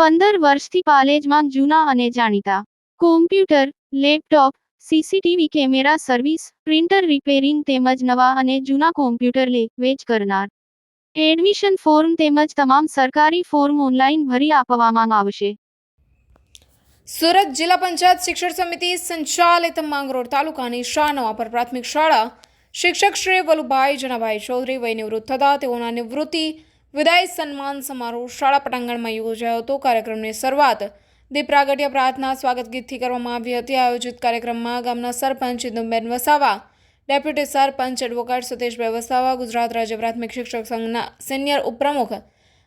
વર્ષથી પાલેજમાં જૂના અને જાણીતા. Computer laptop CCTV camera service printer repairing તેમજ નવા અને જૂના કોમ્પ્યુટર લે, વેચ કરનાર. એડમિશન ફોર્મ તેમજ તમામ સરકારી ફોર્મ ઓનલાઈન ભરી આપવામાં આવશે. સુરત જિલ્લા પંચાયત શિક્ષણ સમિતિ સંચાલિત માંગરોળ તાલુકાની શાહનવા પર પ્રાથમિક શાળા શિક્ષક શ્રી વલુભાઈ જનાભાઈ ચૌધરી વય નિવૃત્ત થતા તેઓના નિવૃત્તિ વિદાય સન્માન સમારોહ શાળા પટાંગણમાં યોજાયો હતો. કાર્યક્રમની શરૂઆત દીપ પ્રાગટ્ય પ્રાર્થના સ્વાગત ગીતથી કરવામાં આવી હતી. આયોજિત કાર્યક્રમમાં ગામના સરપંચ ઇન્દુબેન વસાવા, ડેપ્યુટી સરપંચ એડવોકેટ સતીશભાઈ વસાવા, ગુજરાત રાજ્ય પ્રાથમિક શિક્ષક સંઘના સિનિયર ઉપપ્રમુખ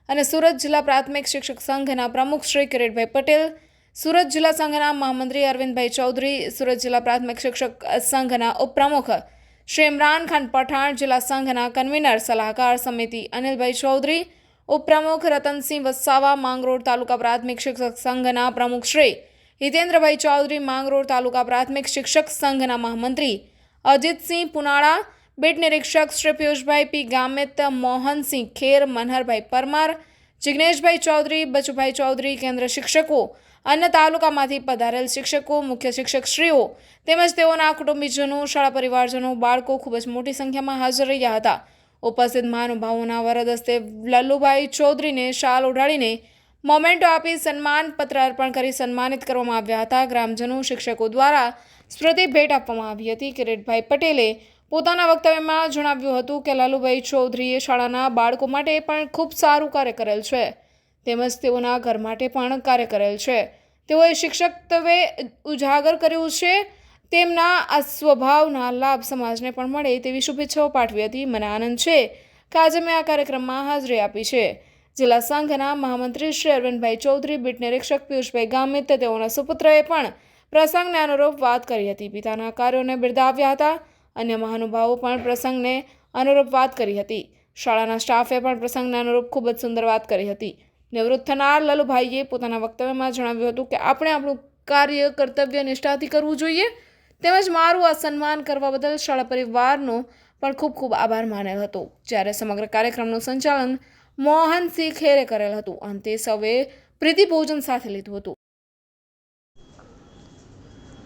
અને સુરત જિલ્લા પ્રાથમિક શિક્ષક સંઘના પ્રમુખ શ્રી કિરીટભાઈ પટેલ, સુરત જિલ્લા સંઘના મહામંત્રી અરવિંદભાઈ ચૌધરી, સુરત જિલ્લા પ્રાથમિક શિક્ષક સંઘના ઉપપ્રમુખ શ્રી ઇમરાન ખાન પઠાણ જિલ્લા સંઘના કન્વીનર, સલાહકાર સમિતિ, અનિલભાઈ ચૌધરી, ઉપપ્રમુખ રતનસિંહ વસાવા, માંગરોળ તાલુકા પ્રાથમિક શિક્ષક સંઘના પ્રમુખ શ્રી હિતેન્દ્રભાઈ ચૌધરી, માંગરોળ તાલુકા પ્રાથમિક શિક્ષક સંઘના મહામંત્રી અજીતસિંહ પુનાળા, બીટ નિરીક્ષક શ્રી પિયુષભાઈ પી ગામિત, મોહનસિંહ ખેર, મનહરભાઈ પરમાર જિગ્નેશભાઈ ચૌધરી, બચુભાઈ ચૌધરી કેન્દ્ર શિક્ષકો અન્ય તાલુકામાંથી પધારેલ શિક્ષકો, મુખ્ય શિક્ષકશ્રીઓ તેમજ તેઓના કુટુંબીજનો, શાળા પરિવારજનો, બાળકો ખૂબ જ મોટી સંખ્યામાં હાજર રહ્યા હતા. ઉપસ્થિત મહાનુભાવોના વરદસ્તે લલ્લુભાઈ ચૌધરીને શાલ ઓઢાડીને મોમેન્ટો આપી સન્માન પત્ર અર્પણ કરી સન્માનિત કરવામાં આવ્યા હતા. ગ્રામજનો, શિક્ષકો દ્વારા સ્મૃતિ ભેટ આપવામાં આવી હતી. કિરીટભાઈ પટેલે પોતાના વક્તવ્યમાં જણાવ્યું હતું કે લાલુભાઈ ચૌધરીએ શાળાના બાળકો માટે પણ ખૂબ સારું કાર્ય કરેલ છે. તેમજ તેઓના ઘર માટે પણ કાર્ય કરેલ છે. તેઓએ શિક્ષકત્વે ઉજાગર કર્યું છે. તેમના આ સ્વભાવના લાભ સમાજને પણ મળે તેવી શુભેચ્છાઓ પાઠવી હતી. મને આનંદ છે કે આજે મેં આ કાર્યક્રમમાં હાજરી આપી છે. જિલ્લા સંઘના મહામંત્રી શ્રી અરવિંદભાઈ ચૌધરી બીટ નિરીક્ષક પિયુષભાઈ ગામિત તેઓના સુપુત્રએ પણ પ્રસંગને અનુરૂપ વાત કરી હતી. પિતાના કાર્યોને બિરદાવ્યા હતા. અન્ય મહાનુભાવો પણ પ્રસંગને અનુરૂપ વાત કરી હતી. શાળાના સ્ટાફે પણ પ્રસંગને અનુરૂપ ખૂબ જ સુંદર વાત કરી હતી. નિવૃત્ત થનાર લલુભાઈએ પોતાના વક્તવ્યમાં જણાવ્યું હતું કે, આપણે આપણું કાર્ય, કર્તવ્ય, નિષ્ઠાથી કરવું જોઈએ. તેમજ મારું આ સન્માન કરવા બદલ શાળા પરિવારનો પણ ખૂબ ખૂબ આભાર માનેલ હતો. જ્યારે સમગ્ર કાર્યક્રમનું સંચાલન મોહનસિંહ ખેરે કરેલ હતું. અંતે સૌએ પ્રીતિ ભોજન સાથે લીધું હતું.